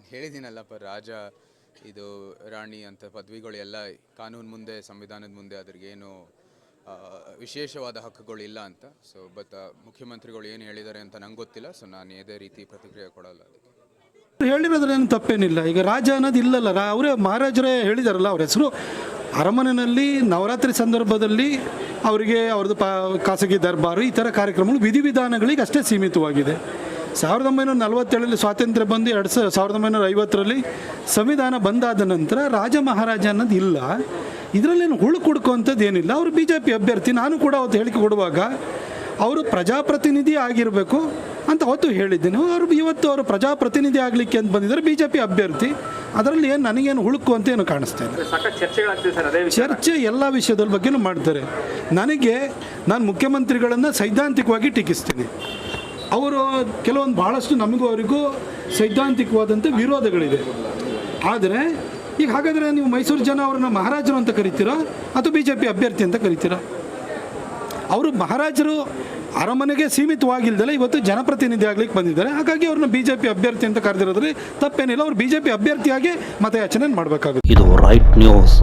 ನಾನು ಹೇಳಿದ್ದೀನಲ್ಲಪ್ಪ ರಾಜ, ಇದು ರಾಣಿ ಅಂತ ಪದವಿಗಳು ಎಲ್ಲ ಕಾನೂನು ಮುಂದೆ, ಸಂವಿಧಾನದ ಮುಂದೆ ಅದ್ರಿಗೇನು ವಿಶೇಷವಾದ ಹಕ್ಕುಗಳು ಇಲ್ಲ ಅಂತ ಸೊ ಬಟ್ ಮುಖ್ಯಮಂತ್ರಿಗಳು ಏನು ಹೇಳಿದ್ದಾರೆ ಅಂತ ನಂಗೆ ಗೊತ್ತಿಲ್ಲ. ಸೊ ನಾನು ಯಾವುದೇ ರೀತಿ ಪ್ರತಿಕ್ರಿಯೆ ಕೊಡಲ್ಲ ಅದಕ್ಕೆ. ಹೇಳಿರೋದ್ರೇನು ತಪ್ಪೇನಿಲ್ಲ. ಈಗ ರಾಜ ಅನ್ನೋದು ಇಲ್ಲಲ್ಲ. ಅವರೇ ಮಹಾರಾಜರೇ ಹೇಳಿದಾರಲ್ಲ ಅವ್ರ ಹೆಸರು. ಅರಮನೆಯಲ್ಲಿ ನವರಾತ್ರಿ ಸಂದರ್ಭದಲ್ಲಿ ಅವರಿಗೆ ಅವ್ರದ್ದು ಪಾ, ಖಾಸಗಿ ದರ್ಬಾರು, ಈ ಥರ ಕಾರ್ಯಕ್ರಮಗಳು ವಿಧಿವಿಧಾನಗಳಿಗೆ ಅಷ್ಟೇ ಸೀಮಿತವಾಗಿದೆ. ಸಾವಿರದ ಒಂಬೈನೂರ ನಲವತ್ತೇಳರಲ್ಲಿ ಸ್ವಾತಂತ್ರ್ಯ ಬಂದು ಎರಡು ಸಾವಿರ ಸಾವಿರದ ಒಂಬೈನೂರ ಐವತ್ತರಲ್ಲಿ ಸಂವಿಧಾನ ಬಂದಾದ ನಂತರ ರಾಜ ಮಹಾರಾಜ ಅನ್ನೋದು ಇಲ್ಲ. ಇದರಲ್ಲೇನು ಹುಳು ಕುಡ್ಕೋಂಥದ್ದು ಏನಿಲ್ಲ. ಅವರು ಬಿ ಜೆ ಪಿ ಅಭ್ಯರ್ಥಿ ನಾನು ಕೂಡ ಅವತ್ತು ಹೇಳಿಕೆ ಕೊಡುವಾಗ ಅವರು ಪ್ರಜಾಪ್ರತಿನಿಧಿ ಆಗಿರಬೇಕು ಅಂತ ಅವತ್ತು ಹೇಳಿದ್ದೇನೆ. ಅವರು ಇವತ್ತು ಅವರು ಪ್ರಜಾಪ್ರತಿನಿಧಿ ಆಗಲಿಕ್ಕೆ ಅಂತ ಬಂದಿದ್ದಾರೆ ಬಿ ಜೆ ಪಿ ಅಭ್ಯರ್ಥಿ. ಅದರಲ್ಲಿ ಏನು ನನಗೇನು ಹುಳುಕು ಅಂತ ಏನು ಕಾಣಿಸ್ತಾ ಇದೆ ಚರ್ಚೆ ಎಲ್ಲ ವಿಷಯದ ಬಗ್ಗೆನೂ ಮಾಡ್ತಾರೆ. ನನಗೆ ನಾನು ಮುಖ್ಯಮಂತ್ರಿಗಳನ್ನು ಸೈದ್ಧಾಂತಿಕವಾಗಿ ಟೀಕಿಸ್ತೀನಿ. ಅವರು ಕೆಲವೊಂದು ಭಾಳಷ್ಟು ನಮಗೂ ಅವರಿಗೂ ಸೈದ್ಧಾಂತಿಕವಾದಂಥ ವಿರೋಧಗಳಿದೆ. ಆದರೆ, ಈಗ ಹಾಗಾದರೆ ನೀವು ಮೈಸೂರು ಜನ ಅವ್ರನ್ನ ಮಹಾರಾಜರು ಅಂತ ಕರಿತೀರಾ? ಅಥವಾ ಬಿ ಜೆ ಪಿ ಅಭ್ಯರ್ಥಿ ಅಂತ ಕರಿತೀರಾ? ಅವರು ಮಹಾರಾಜರು ಅರಮನೆಗೆ ಸೀಮಿತವಾಗಿಲ್ದಲೆ ಇವತ್ತು ಜನಪ್ರತಿನಿಧಿ ಆಗ್ಲಿಕ್ಕೆ ಬಂದಿದ್ದಾರೆ. ಹಾಗಾಗಿ ಅವ್ರನ್ನ ಬಿ ಜೆ ಪಿ ಅಭ್ಯರ್ಥಿ ಅಂತ ಕರೆದಿರೋದ್ರಲ್ಲಿ ತಪ್ಪೇನಿಲ್ಲ. ಅವ್ರು ಬಿ ಜೆ ಪಿ ಅಭ್ಯರ್ಥಿಯಾಗಿ ಮತಯಾಚನೆ ಮಾಡಬೇಕಾಗುತ್ತೆ. ಇದು ರೈಟ್ ನ್ಯೂಸ್